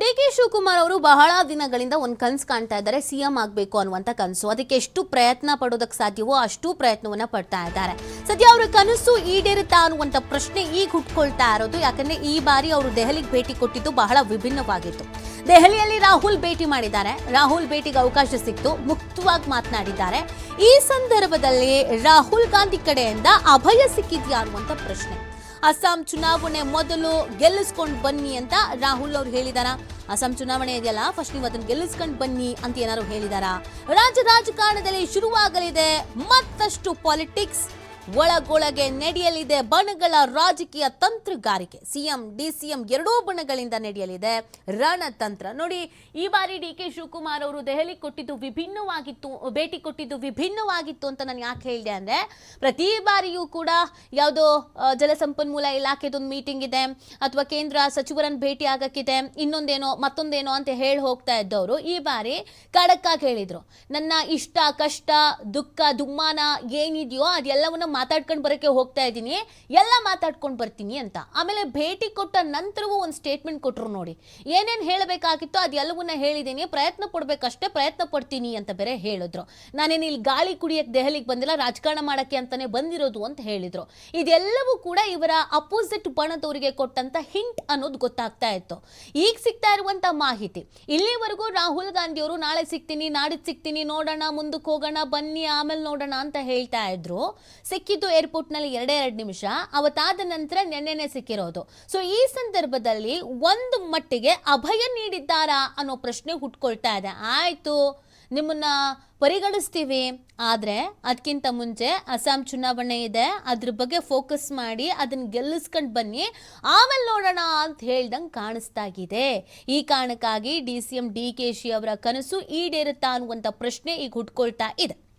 D K Shivakumar ಅವರು ಬಹಳ ದಿನಗಳಿಂದ ಒಂದು ಕನಸು ಕಾಣ್ತಾ ಇದ್ದಾರೆ ಸಿಎಂ ಆಗಬೇಕು ಅನ್ನುವಂಥ ಕನಸು. ಅದಕ್ಕೆ ಎಷ್ಟು ಪ್ರಯತ್ನ ಪಡೋದಕ್ಕೆ ಸಾಧ್ಯವೋ ಅಷ್ಟು ಪ್ರಯತ್ನವನ್ನು ಪಡ್ತಾ ಇದ್ದಾರೆ. ಸದ್ಯ ಅವರ ಕನಸು ಈಡೇರುತ್ತಾ ಅನ್ನುವಂಥ ಪ್ರಶ್ನೆ ಈಗ ಹುಟ್ಕೊಳ್ತಾ ಇರೋದು. ಯಾಕಂದರೆ ಈ ಬಾರಿ ಅವರು ದೆಹಲಿಗೆ ಭೇಟಿ ಕೊಟ್ಟಿದ್ದು ಬಹಳ ವಿಭಿನ್ನವಾಗಿತ್ತು. ದೆಹಲಿಯಲ್ಲಿ ರಾಹುಲ್ ಭೇಟಿ ಮಾಡಿದ್ದಾರೆ. ರಾಹುಲ್ ಭೇಟಿಗೆ ಅವಕಾಶ ಸಿಕ್ತು. ಮುಕ್ತವಾಗಿ ಮಾತನಾಡಿದ್ದಾರೆ. ಈ ಸಂದರ್ಭದಲ್ಲಿ ರಾಹುಲ್ ಗಾಂಧಿ ಕಡೆಯಿಂದ ಅಭಯ ಸಿಕ್ಕಿದ್ಯಾ ಅನ್ನುವಂಥ ಪ್ರಶ್ನೆ. ಅಸ್ಸಾಂ ಚುನಾವಣೆ ಮೊದಲು ಗೆಲ್ಲಿಸ್ಕೊಂಡು ಬನ್ನಿ ಅಂತ ರಾಹುಲ್ ಅವ್ರು ಹೇಳಿದಾರ. ಅಸ್ಸಾಂ ಚುನಾವಣೆ ಇದೆಯಲ್ಲ, ಫಸ್ಟ್ ನೀವು ಅದನ್ನ ಗೆಲ್ಲಿಸ್ಕೊಂಡು ಬನ್ನಿ ಅಂತ ಏನಾದ್ರು ಹೇಳಿದಾರ. ರಾಜ್ಯ ರಾಜಕಾರಣದಲ್ಲಿ ಶುರುವಾಗಲಿದೆ ಮತ್ತಷ್ಟು ಪಾಲಿಟಿಕ್ಸ್. ಒಳಗೊಳಗೆ ನಡೆಯಲಿದೆ ಬಣಗಳ ರಾಜಕೀಯ ತಂತ್ರಗಾರಿಕೆ. ಸಿಎಂ, ಡಿಸಿಎಂ ಎರಡೂ ಬಣಗಳಿಂದ ನಡೆಯಲಿದೆ. ರಣತಂತ್ರ. ನೋಡಿ, ಈ ಬಾರಿ ಡಿ ಕೆ ಶಿವಕುಮಾರ್ ಅವರು ದೆಹಲಿ ಕೊಟ್ಟಿದ್ದು ವಿಭಿನ್ನವಾಗಿತ್ತು, ಭೇಟಿ ಕೊಟ್ಟಿದ್ದು ವಿಭಿನ್ನವಾಗಿತ್ತು ಅಂತ ನಾನು ಯಾಕೆ ಹೇಳಿದೆ ಅಂದ್ರೆ, ಪ್ರತಿ ಬಾರಿಯೂ ಕೂಡ ಯಾವುದೋ ಜಲಸಂಪನ್ಮೂಲ ಇಲಾಖೆದೊಂದು ಮೀಟಿಂಗ್ ಇದೆ, ಅಥವಾ ಕೇಂದ್ರ ಸಚಿವರನ್ನು ಭೇಟಿ ಆಗಕ್ಕಿದೆ, ಇನ್ನೊಂದೇನೋ, ಮತ್ತೊಂದೇನೋ ಅಂತ ಹೇಳಿ ಹೋಗ್ತಾ ಇದ್ದವರು, ಈ ಬಾರಿ ಖಡಕ್ಕಾಗಿ ಹೇಳಿದರು. ನನ್ನ ಇಷ್ಟ, ಕಷ್ಟ, ದುಃಖ, ದುಮ್ಮಾನ ಏನಿದೆಯೋ ಅದೆಲ್ಲವನ್ನ ಮಾತಾಡ್ಕೊಂಡು ಬರೋಕ್ಕೆ ಹೋಗ್ತಾ ಇದ್ದೀನಿ. ಎಲ್ಲ ಮಾತಾಡ್ಕೊಂಡು ಬರ್ತೀನಿ ಅಂತ. ಆಮೇಲೆ ಭೇಟಿ ಕೊಟ್ಟ ನಂತರವೂ ಒಂದು ಸ್ಟೇಟ್ಮೆಂಟ್ ಕೊಟ್ಟರು ನೋಡಿ. ಏನೇನು ಹೇಳಬೇಕಾಗಿತ್ತು ಅದೆಲ್ಲವನ್ನ ಹೇಳಿದ್ದೀನಿ. ಪ್ರಯತ್ನ ಪಡಬೇಕಷ್ಟೇ ಪ್ರಯತ್ನ ಪಡ್ತೀನಿ ಅಂತ ಬೇರೆ ಹೇಳಿದ್ರು. ನಾನೇನು ಇಲ್ಲಿ ಗಾಳಿ ಕುಡಿಯಕ್ಕೆ ದೆಹಲಿಗೆ ಬಂದಿಲ್ಲ, ರಾಜಕಾರಣ ಮಾಡಕ್ಕೆ ಅಂತಾನೆ ಬಂದಿರೋದು ಅಂತ ಹೇಳಿದ್ರು. ಇದೆಲ್ಲವೂ ಕೂಡ ಇವರ ಅಪೋಸಿಟ್ ಬಣದವರಿಗೆ ಕೊಟ್ಟಂತ ಹಿಂಟ್ ಅನ್ನೋದು ಗೊತ್ತಾಗ್ತಾ ಇತ್ತು. ಈಗ ಸಿಗ್ತಾ ಇರುವಂತ ಮಾಹಿತಿ. ಇಲ್ಲಿವರೆಗೂ ರಾಹುಲ್ ಗಾಂಧಿಯವರು ನಾಳೆ ಸಿಗ್ತೀನಿ ನಾಡಿದ್ದು ಸಿಗ್ತೀನಿ, ನೋಡೋಣ ಮುಂದಕ್ಕೆ ಹೋಗೋಣ, ಬನ್ನಿ, ಆಮೇಲೆ ನೋಡೋಣ ಅಂತ ಹೇಳ್ತಾ ಇದ್ರು. ಸಿಕ್ಕಿದ್ದು ಏರ್ಪೋರ್ಟ್ನಲ್ಲಿ ಎರಡೇ ಎರಡು ನಿಮಿಷ, ಅವತ್ತಾದ ನಂತರ ನೆನ್ನೆನೆ ಸಿಕ್ಕಿರೋದು. ಸೊ ಈ ಸಂದರ್ಭದಲ್ಲಿ ಒಂದು ಮಟ್ಟಿಗೆ ಅಭಯ ನೀಡಿದ್ದಾರಾ ಅನ್ನೋ ಪ್ರಶ್ನೆ ಹುಟ್ಕೊಳ್ತಾ ಇದೆ. ಆಯಿತು, ನಿಮ್ಮನ್ನ ಪರಿಗಣಿಸ್ತೀವಿ. ಆದರೆ ಅದಕ್ಕಿಂತ ಮುಂಚೆ ಅಸ್ಸಾಂ ಚುನಾವಣೆ ಇದೆ, ಅದ್ರ ಬಗ್ಗೆ ಫೋಕಸ್ ಮಾಡಿ ಅದನ್ನ ಗೆಲ್ಲಿಸ್ಕೊಂಡು ಬನ್ನಿ. ಆಮೇಲೆ ನೋಡೋಣ ಅಂತ ಹೇಳ್ದಂಗೆ ಕಾಣಿಸ್ತಾಗಿದೆ. ಈ ಕಾರಣಕ್ಕಾಗಿ D C M D K Shi ಅವರ ಕನಸು ಈಡೇರುತ್ತಾ ಅನ್ನುವಂಥ ಪ್ರಶ್ನೆ ಈಗ ಹುಟ್ಕೊಳ್ತಾ ಇದೆ.